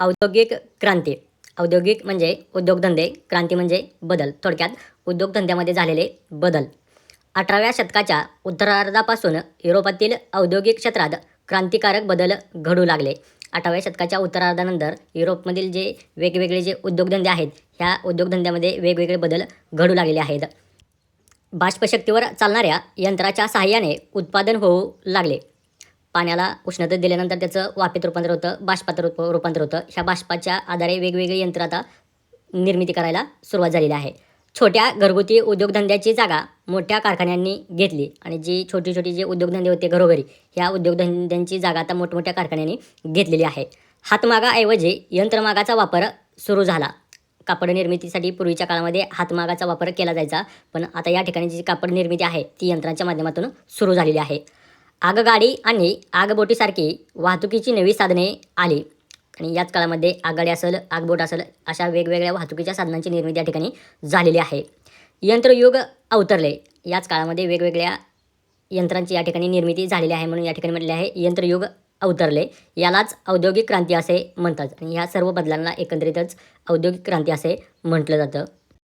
औद्योगिक क्रांती. औद्योगिक म्हणजे उद्योगधंदे क्रांती म्हणजे बदल. थोडक्यात उद्योगधंद्यामध्ये झालेले बदल. अठराव्या शतकाच्या उत्तरार्धापासून युरोपातील औद्योगिक क्षेत्रात क्रांतिकारक बदल घडू लागले. अठराव्या शतकाच्या उत्तरार्धानंतर युरोपमधील जे वेगवेगळे जे उद्योगधंदे आहेत ह्या उद्योगधंद्यामध्ये वेगवेगळे बदल घडू लागलेले आहेत. बाष्पशक्तीवर चालणाऱ्या यंत्राच्या सहाय्याने उत्पादन होऊ लागले. पाण्याला उष्णता दिल्यानंतर त्याचं वाफेत रूपांतर होतं बाष्पात रूप रूपांतर होतं. ह्या बाष्पाच्या आधारे वेगवेगळे यंत्र आता निर्मिती करायला सुरुवात झालेली आहे. छोट्या घरगुती उद्योगधंद्याची जागा मोठ्या कारखान्यांनी घेतली आणि जी छोटी छोटी जे उद्योगधंदे होते घरोघरी ह्या उद्योगधंद्यांची जागा आता मोठमोठ्या कारखान्यांनी घेतलेली आहे. हातमागाऐवजी यंत्रमागाचा वापर सुरू झाला. कापड निर्मितीसाठी पूर्वीच्या काळामध्ये हातमागाचा वापर केला जायचा पण आता या ठिकाणी जी कापड निर्मिती आहे ती यंत्रांच्या माध्यमातून सुरू झालेली आहे. आगगाडी आणि आगबोटीसारखी वाहतुकीची नवी साधने आली. आणि याच काळामध्ये आगगाडी असेल आगबोट असेल अशा वेगवेगळ्या वाहतुकीच्या साधनांची निर्मिती या ठिकाणी झालेली आहे. यंत्रयुग अवतरले. याच काळामध्ये वेगवेगळ्या यंत्रांची या ठिकाणी निर्मिती झालेली आहे म्हणून या ठिकाणी म्हटले आहे यंत्रयुग अवतरले. यालाच औद्योगिक क्रांती असे म्हणतात. आणि ह्या सर्व बदलांना एकंदरीतच औद्योगिक क्रांती असे म्हटलं जातं.